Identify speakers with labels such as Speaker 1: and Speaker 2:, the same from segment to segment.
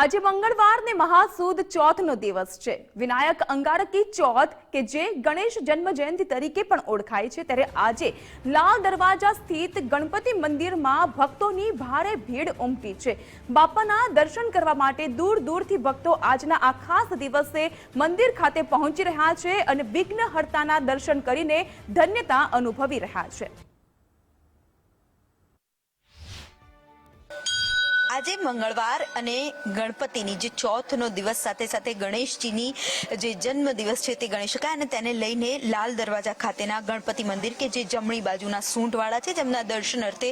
Speaker 1: આજે મંગળવાર ને મહાસુદ ચોથનો દિવસ છે. વિનાયક અંગારકી ચોથ, કે જે ગણેશ જન્મ જયંતિ તરીકે પણ ઓળખાય છે, ત્યારે આજે લાલ દરવાજા સ્થિત ગણપતિ મંદિરમાં ભક્તોની ભારે ભીડ ઉમટી છે. બાપાના દર્શન કરવા માટે દૂર દૂરથી ભક્તો આજના આ ખાસ દિવસે મંદિર ખાતે પહોંચી રહ્યા છે અને વિઘ્નહર્તાના દર્શન કરીને ધન્યતા અનુભવી રહ્યા છે.
Speaker 2: આજે મંગળવાર અને ગણપતિની જે ચોથનો દિવસ સાથે સાથે ગણેશજીની જે જન્મ દિવસ છે તે ગણી શકાય અને તેને લઈને લાલ દરવાજા ખાતેના ગણપતિ મંદિર કે જે જમણી બાજુના સૂંઢવાળા છે જેમના દર્શન અર્થે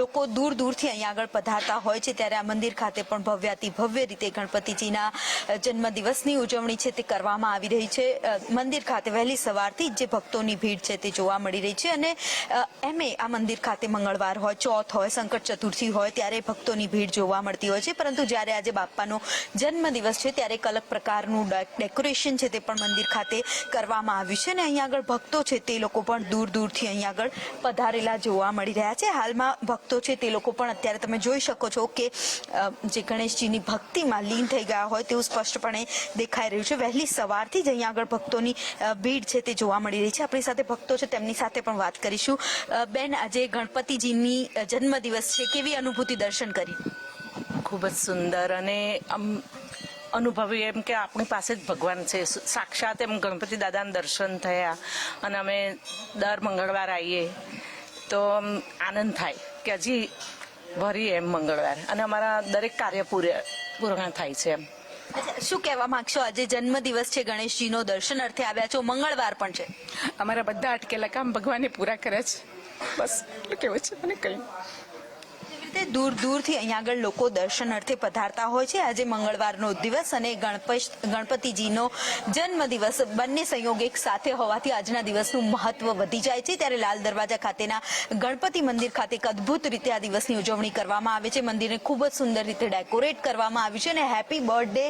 Speaker 2: લોકો દૂર દૂરથી અહીંયા આગળ પધારતા હોય છે, ત્યારે આ મંદિર ખાતે પણ ભવ્યાતિ ભવ્ય રીતે ગણપતિજીના જન્મદિવસની જન્મ દિવસની ઉજવણી છે તે કરવામાં આવી રહી છે. મંદિર ખાતે વહેલી સવારથી જ ભક્તોની ભીડ છે તે જોવા મળી રહી છે અને એમે આ મંદિર ખાતે મંગળવાર હોય, ચોથ હોય સંકટ ચતુર્થી હોય, ત્યારે ભક્તોની ભીડ જોવા મળતી હોય છે. પરંતુ જ્યારે આજે બાપાનો જન્મ દિવસ છે, ત્યારે એક અલગ પ્રકારનું ડેકોરેશન છે તે પણ મંદિર ખાતે કરવામાં આવ્યું છે. અને અહીંયા આગળ ભક્તો છે તે લોકો પણ દૂર દૂરથી અહીંયા આગળ પધારેલા જોવા મળી રહ્યા છે. હાલમાં ભક્તો છે તે લોકો પણ અત્યારે તમે જોઈ શકો છો કે જે ગણેશજીની ભક્તિમાં લીન થઈ ગયા હોય તેવું સ્પષ્ટપણે દેખાઈ રહ્યું છે. વહેલી સવારથી જ અહીંયા આગળ ભક્તોની ભીડ છે તે જોવા મળી રહી છે. આપણી સાથે ભક્તો છે, તેમની સાથે પણ વાત કરીશું. બેન, આજે ગણપતિજીની જન્મદિવસ છે. કેવી અનુભૂતિ દર્શન કરી?
Speaker 3: ખૂબ જ સુંદર અને આમ અનુભવી એમ કે આપણી પાસે જ ભગવાન છે. સાક્ષાત એમ ગણપતિ દાદાના દર્શન થયા અને અમે દર મંગળવાર આવીએ તો આમ આનંદ થાય કે હજી ભરીએ એમ મંગળવાર અને અમારા દરેક કાર્ય પૂરે પૂર્ણ થાય છે એમ.
Speaker 2: શું કહેવા માંગશો? આજે જન્મદિવસ છે ગણેશજીનો દર્શન અર્થે આવ્યા છો મંગળવાર પણ છે.
Speaker 4: અમારા બધા અટકેલા કામ ભગવાને પૂરા કરે છે. બસ એટલું કેવું છે મને કઈ.
Speaker 2: એવી રીતે દૂર દૂરથી અહીંયા આગળ લોકો દર્શન અર્થે પધારતા હોય છે. આજે મંગળવારનો દિવસ અને ગણપત ગણપતિજીનો જન્મદિવસ. બંને સંયોગ એક સાથે હોવાથી આજના દિવસનું મહત્વ વધી જાય છે. ત્યારે લાલ દરવાજા ખાતેના ગણપતિ મંદિર ખાતે એક અદ્ભુત રીતે આ દિવસની ઉજવણી કરવામાં આવે છે. મંદિરને ખૂબ જ સુંદર રીતે ડેકોરેટ કરવામાં આવ્યું છે અને હેપી બર્થડે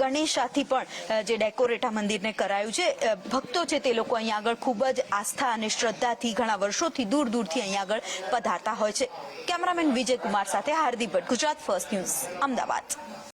Speaker 2: ગણેશાથી પણ જે ડેકોરેટ આ મંદિરને કરાયું છે. ભક્તો છે તે લોકો અહીંયા આગળ ખૂબ જ આસ્થા અને શ્રદ્ધાથી ઘણા વર્ષોથી દૂર દૂરથી અહીંયા આગળ પધારતા હોય છે. કેમેરામેન વિજય કુમાર સાથે હાર્દિક ભટ્ટ ગુજરાત ફર્સ્ટ ન્યૂઝ અમદાવાદ.